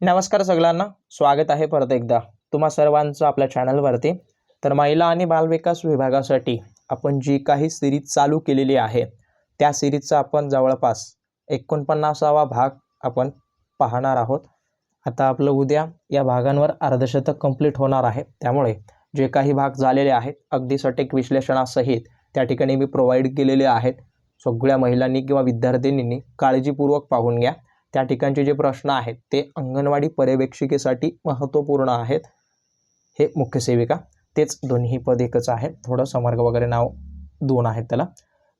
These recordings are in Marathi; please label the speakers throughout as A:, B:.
A: नमस्कार सगळ्यांना स्वागत आहे परत एकदा तुम्हा सर्वांचं आपल्या चॅनलवरती. तर महिला आणि बालविकास विभागासाठी आपण जी काही सिरीज चालू केलेली आहे त्या सिरीजचा आपण जवळपास एकोणपन्नासावा भाग आपण पाहणार आहोत. आता आपलं उद्या या भागांवर अर्धशतक कंप्लीट होणार आहे. त्यामुळे जे काही भाग झालेले आहेत अगदी सटीक विश्लेषणासहित त्या ठिकाणी मी प्रोव्हाइड केलेले आहेत. सगळ्या महिलांनी किंवा विद्यार्थिनींनी काळजीपूर्वक पाहून घ्या. त्या ठिकाणचे जे प्रश्न आहेत ते अंगणवाडी पर्यवेक्षिकेसाठी महत्त्वपूर्ण आहेत. हे मुख्य सेविका तेच दोन्ही पद एकच आहे थोडं समर्ग वगैरे नाव दोन आहेत त्याला.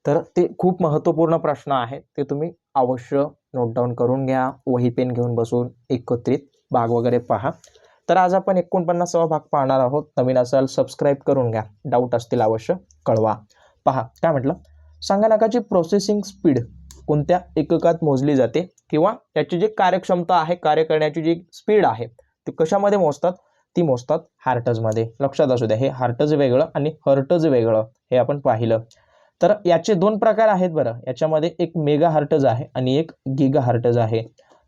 A: तर ते खूप महत्त्वपूर्ण प्रश्न आहेत. ते तुम्ही अवश्य नोटडाऊन करून घ्या. वही पेन घेऊन बसून एकत्रित भाग वगैरे पहा. तर आज आपण एकोणपन्नासावा भाग पाहणार आहोत. नवीन असाल सबस्क्राईब करून घ्या. डाऊट असतील अवश्य कळवा. पहा काय म्हटलं? संगणकाची प्रोसेसिंग स्पीड कोणत्या एककात मोजली जाते? किंवा त्याची जी कार्यक्षमता आहे कार्य करण्याची जी स्पीड आहे ती कशामध्ये मोजतात? ती मोजतात हार्टजमध्ये लक्षात असू द्या हे हार्टज वेगळं आणि हर्टज वेगळं हे आपण पाहिलं. तर याचे दोन प्रकार आहेत बरं. याच्यामध्ये एक मेगा हार्टज आहे आणि एक गिगा हार्टज आहे.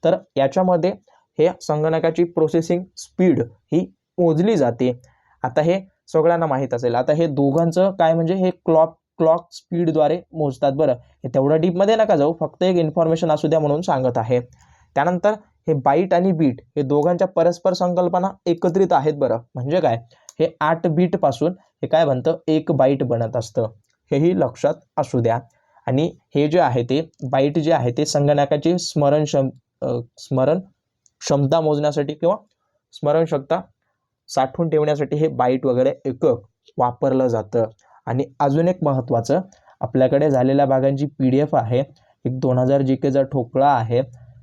A: तर याच्यामध्ये हे संगणकाची प्रोसेसिंग स्पीड ही मोजली जाते. आता हे सगळ्यांना माहीत असेल. आता हे दोघांचं काय म्हणजे हे क्लॉक क्लॉक स्पीडद्वारे मोजतात बरं. हे तेवढं डीपमध्ये नका जाऊ फक्त एक इन्फॉर्मेशन असू द्या म्हणून सांगत आहे. त्यानंतर हे बाईट आणि बीट हे दोघांच्या परस्पर संकल्पना एकत्रित आहेत बरं. म्हणजे काय? हे आठ बीटपासून हे काय म्हणतं एक बाईट बनत असतं. हेही लक्षात असू द्या. आणि हे जे आहे ते बाईट जे आहे ते संगणकाची स्मरण क्षम स्मरण क्षमता मोजण्यासाठी किंवा स्मरणक्षमता साठवून ठेवण्यासाठी हे बाईट वगैरे एकक वापरलं जातं. आणि अजून एक महत्त्वाचं आपल्याकडे झालेल्या भागांची पी डी एफ आहे एक दोन हजार जी केचा ठोकळा आहे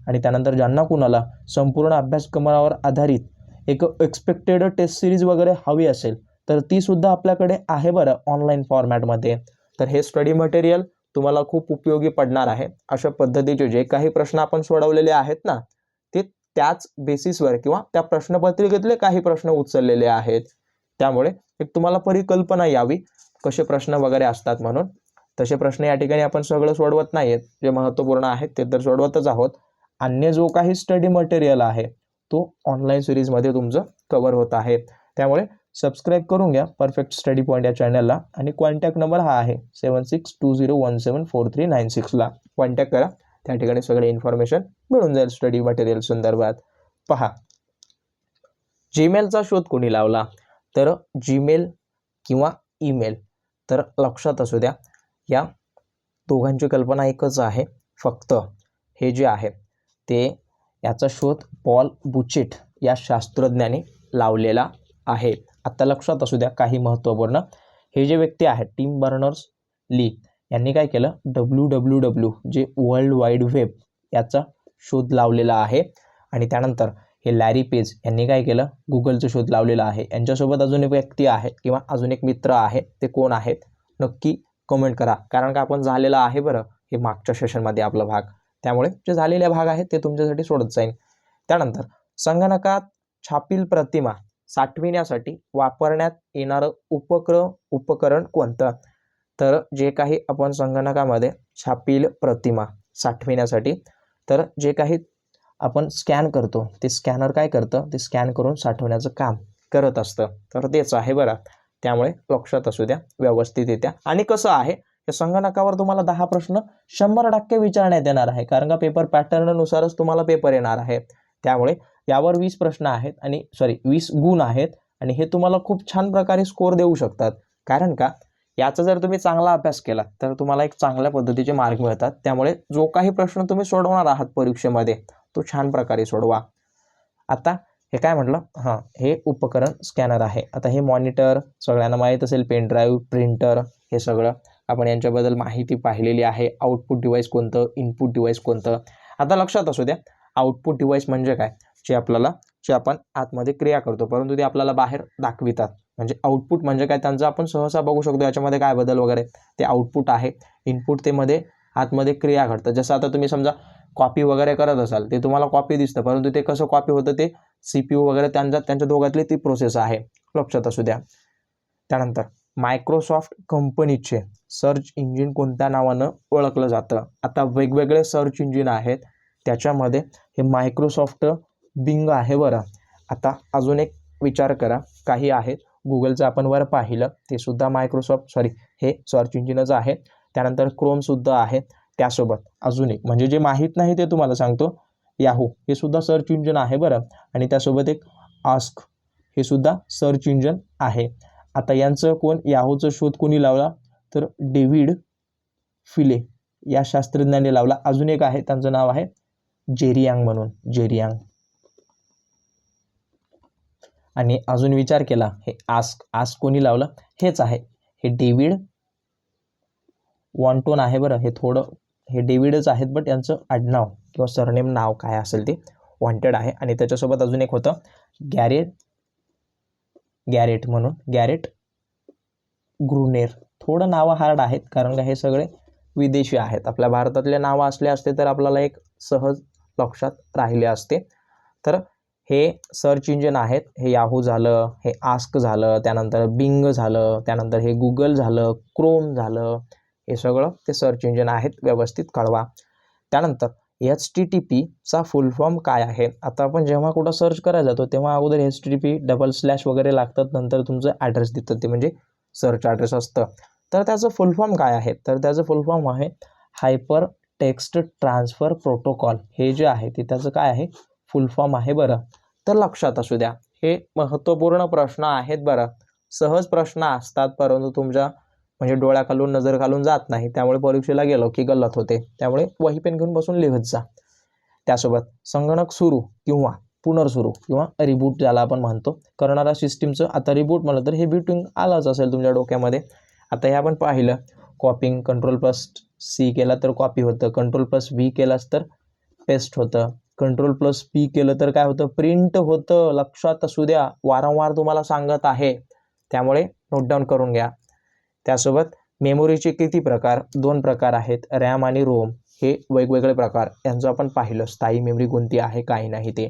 A: आणि त्यानंतर ज्यांना कुणाला संपूर्ण अभ्यासक्रमावर आधारित एक एक्सपेक्टेड टेस्ट सिरीज वगैरे हवी असेल तर ती सुद्धा आपल्याकडे आहे बरं ऑनलाईन फॉर्मॅटमध्ये तर हे स्टडी मटेरियल तुम्हाला खूप उपयोगी पडणार आहे. अशा पद्धतीचे जे काही प्रश्न आपण सोडवलेले आहेत ना ते त्याच बेसिसवर किंवा त्या प्रश्नपत्रिकेतले काही प्रश्न उचललेले आहेत. त्यामुळे एक तुम्हाला परिकल्पना यावी. कसे प्रश्न वगैरे असतात म्हणून. तसे प्रश्न या ठिकाणी आपण सगळं सोडवत नाही आहेत जे महत्त्वपूर्ण आहेत ते तर सोडवतच आहोत. अन्य जो काही स्टडी मटेरियल आहे तो ऑनलाईन सिरीजमध्ये तुमचं कवर होत आहे. त्यामुळे सबस्क्राईब करून घ्या. परफेक्ट स्टडी पॉईंट या चॅनलला आणि कॉन्टॅक्ट नंबर हा आहे seven six two zero one seven four three nine सिक्सला contact करा. त्या ठिकाणी सगळे इन्फॉर्मेशन मिळून जाईल स्टडी मटेरियल संदर्भात. पहा. जीमेलचा शोध कोणी लावला? तर जीमेल किंवा ईमेल तर लक्षात असू द्या या दोघांची कल्पना एकच आहे फक्त हे जे आहे ते याचा शोध पॉल बुचेट या शास्त्रज्ञाने लावलेला आहे. आत्ता लक्षात असू द्या काही महत्त्वपूर्ण. हे जे व्यक्ती आहेत टीम बर्नर्स ली यांनी काय केलं? डब्ल्यू डब्ल्यू डब्ल्यू जे वर्ल्ड वाईड वेब याचा शोध लावलेला आहे. आणि त्यानंतर हे लॅरी पेज यांनी काय केलं? गुगलचा शोध लावलेला आहे. यांच्यासोबत अजून एक व्यक्ती आहे किंवा अजून एक मित्र आहे. ते कोण आहेत? नक्की कमेंट करा. कारण का आपण झालेलं आहे बरं हे मागच्या सेशनमध्ये आपला भाग. त्यामुळे जे झालेले भाग आहेत ते तुमच्यासाठी सोडत जाईल त्यानंतर संगणकात छापील प्रतिमा साठविण्यासाठी वापरण्यात येणारं उपक्र उपकरण कोणतं? तर जे काही आपण संगणकामध्ये छापील प्रतिमा साठविण्यासाठी तर जे काही आपण स्कॅन करतो. ते स्कॅनर काय करतं? ते स्कॅन करून साठवण्याचं काम करत असतं. तर तेच आहे बरं. त्यामुळे लक्षात असू द्या व्यवस्थित येत्या आणि कसं आहे? या संगणकावर तुम्हाला दहा प्रश्न शंभर टक्के विचारण्यात येणार आहे. कारण का पेपर पॅटर्ननुसारच तुम्हाला पेपर येणार आहे त्यामुळे यावर वीस प्रश्न आहेत आणि सॉरी वीस गुण आहेत. आणि हे तुम्हाला खूप छान प्रकारे स्कोर देऊ शकतात. कारण का? याचा जर तुम्ही चांगला अभ्यास केला तर तुम्हाला एक चांगल्या पद्धतीचे मार्क मिळतात. त्यामुळे जो काही प्रश्न तुम्ही सोडवणार आहात परीक्षेमध्ये तो छान प्रकारे सोडवा. आता हे काय म्हटलं? हां हे उपकरण स्कॅनर आहे. आता हे मॉनिटर सगळ्यांना माहीत असेल पेन ड्राईव्ह प्रिंटर हे सगळं. आपण यांच्याबद्दल माहिती पाहिलेली आहे. आउटपुट डिवाईस कोणतं? इनपुट डिवाईस कोणतं? आता लक्षात असू द्या. आउटपुट डिवाईस म्हणजे काय? जे आपल्याला जे आपण आतमध्ये क्रिया करतो. परंतु ते आपल्याला बाहेर दाखवितात. म्हणजे आउटपुट म्हणजे काय? त्यांचं आपण सहसा बघू शकतो. याच्यामध्ये काय बदल वगैरे? ते आउटपुट आहे. इनपुट ते मध्ये आतमध्ये क्रिया घडतात जसं आता तुम्ही समजा कॉपी वगैरे करत असाल ते तुम्हाला कॉपी दिसतं. परंतु ते कसं कॉपी होतं ते सी पी यू वगैरे त्यांच्या त्यांच्या दोघातली ती प्रोसेस आहे. लक्षात असू द्या. त्यानंतर मायक्रोसॉफ्ट कंपनीचे सर्च इंजिन कोणत्या नावानं ओळखलं जातं? आता वेगवेगळे सर्च इंजिन आहेत. त्याच्यामध्ये हे मायक्रोसॉफ्ट बिंग आहे बरं. आता अजून एक विचार करा. काही आहेत. गुगलचं आपण वर पाहिलं. ते सुद्धा मायक्रोसॉफ्ट सॉरी हे सर्च इंजिनच आहे. त्यानंतर क्रोमसुद्धा आहे. त्यासोबत. अजून एक. म्हणजे जे माहीत नाही ते तुम्हाला सांगतो. याहू हे सुद्धा सर्च इंजन आहे बरं. आणि त्यासोबत एक आस्क हे सुद्धा सर्च इंजन आहे. आता यांचं कोण? याहूचा शोध कोणी लावला? तर डेव्हिड फिले या शास्त्रज्ञाने लावला. अजून एक आहे. त्यांचं नाव आहे जेरियांग म्हणून. जेरियांग आणि अजून विचार केला. हे आस्क आस्क कोणी लावलं? हेच आहे. हे डेव्हिड वॉन्टोन आहे बरं. हे थोडं हे डेव्हिडच आहेत बट यांचं आडनाव किंवा सरनेम नाव काय असेल ते वॉन्टेड आहे. आणि त्याच्यासोबत अजून एक होतं गॅरेट गॅरेट म्हणून गॅरेट ग्रुनेर. थोडं नावं हार्ड आहेत कारण का हे सगळे विदेशी आहेत. आपल्या भारतातले नावं असले असते तर आपल्याला एक सहज लक्षात राहिले असते. तर हे सर्च इंजिन आहेत. हे याहू झालं हे आस्क झालं त्यानंतर बिंग झालं त्यानंतर हे गुगल झालं क्रोम झालं हे सगळं ते सर्च इंजिन आहेत व्यवस्थित कळवा त्यानंतर एच टी टी पीचा फुल फॉर्म काय आहे? आता आपण जेव्हा कुठं सर्च करायला जातो तेव्हा अगोदर H T T P double slash वगैरे लागतात नंतर तुमचं ॲड्रेस देतं ते म्हणजे सर्च ॲड्रेस असतं. तर त्याचं फुल फॉर्म काय आहे? तर त्याचं फुल फॉर्म आहे हायपर टेक्स्ट ट्रान्सफर प्रोटोकॉल हे जे आहे ते त्याचं काय आहे? फुल फॉर्म आहे बरं. तर लक्षात असू द्या हे महत्त्वपूर्ण प्रश्न आहेत बरं. सहज प्रश्न असतात परंतु तुमच्या म्हणजे डोळ्याखालून नजर घालून जात नाही. त्यामुळे परीक्षेला गेलो की गल्लत होते. त्यामुळे वही पेन घेऊन बसून लिहत जा. त्यासोबत संगणक सुरू किंवा पुनर्सुरू किंवा रिबूट ज्याला आपण म्हणतो. करणारा सिस्टीमचं आता रिबूट म्हणलं तर हे बिटिंग आलंच असेल तुमच्या डोक्यामध्ये. आता हे आपण पाहिलं. कॉपिंग कंट्रोल प्लस सी केला तर कॉपी होतं. कंट्रोल प्लस व्ही केलास तर पेस्ट होतं. कंट्रोल प्लस पी केलं तर काय होतं? प्रिंट होतं. लक्षात असू द्या. वारंवार तुम्हाला सांगत आहे. त्यामुळे नोट डाऊन करून घ्या. त्यासोबत मेमोरीचे किती प्रकार? दोन प्रकार आहेत. रॅम आणि रोम हे वेगवेगळे प्रकार. यांचं आपण पाहिलं. स्थायी मेमरी कोणती आहे काही नाही ते.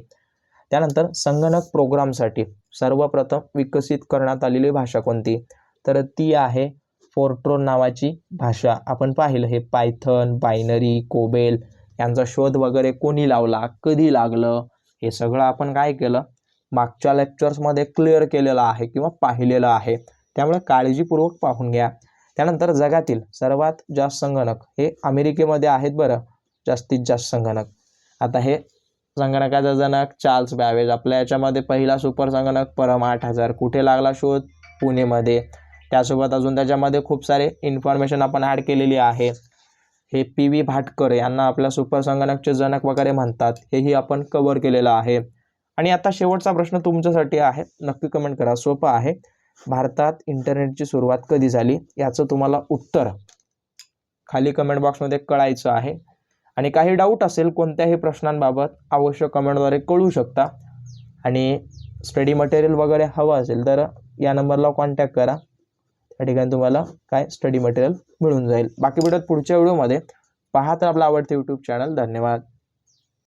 A: त्यानंतर संगणक प्रोग्रामसाठी सर्वप्रथम विकसित करण्यात आलेली भाषा कोणती? तर ती आहे फोर्ट्रोन नावाची भाषा. आपण पाहिलं हे पायथन बायनरी कोबेल यांचा शोध वगैरे कोणी लावला कधी लागलं हे सगळं आपण काय केलं? मागच्या लेक्चर्समध्ये क्लिअर केलेलं आहे किंवा पाहिलेलं आहे. त्यामुळे काळजीपूर्वक पाहून घ्या. त्यानंतर जगातील सर्वात जास्त संगणक हे अमेरिकेमध्ये आहेत बरं. जास्तीत जास्त संगणक. आता हे संगणकाचा जनक चार्ल्स बॅवेज आपल्या याच्यामध्ये पहिला सुपर संगणक परम आठ हजार. कुठे लागला शोध? पुणेमध्ये. त्यासोबत अजून त्याच्यामध्ये खूप सारे इन्फॉर्मेशन आपण ॲड केलेली आहे. हे पी व्ही भाटकर यांना आपल्या सुपर संगणकचे जनक वगैरे म्हणतात. हेही आपण कवर केलेलं आहे. आणि आता शेवटचा प्रश्न तुमच्यासाठी आहे. नक्की कमेंट करा. सोपं आहे. भारतात इंटरनेटची सुरुवात कधी झाली? याचं तुम्हाला उत्तर खाली कमेंट बॉक्समध्ये कळायचं आहे. आणि काही डाऊट असेल कोणत्याही प्रश्नांबाबत अवश्य कमेंटद्वारे कळू शकता. आणि स्टडी मटेरियल वगैरे हवं असेल तर या नंबरला कॉन्टॅक्ट करा. त्या ठिकाणी तुम्हाला काय स्टडी मटेरियल मिळून जाईल. बाकी भेटत पुढच्या व्हिडिओमध्ये पहा तर आपला आवडते यूट्यूब चॅनल धन्यवाद.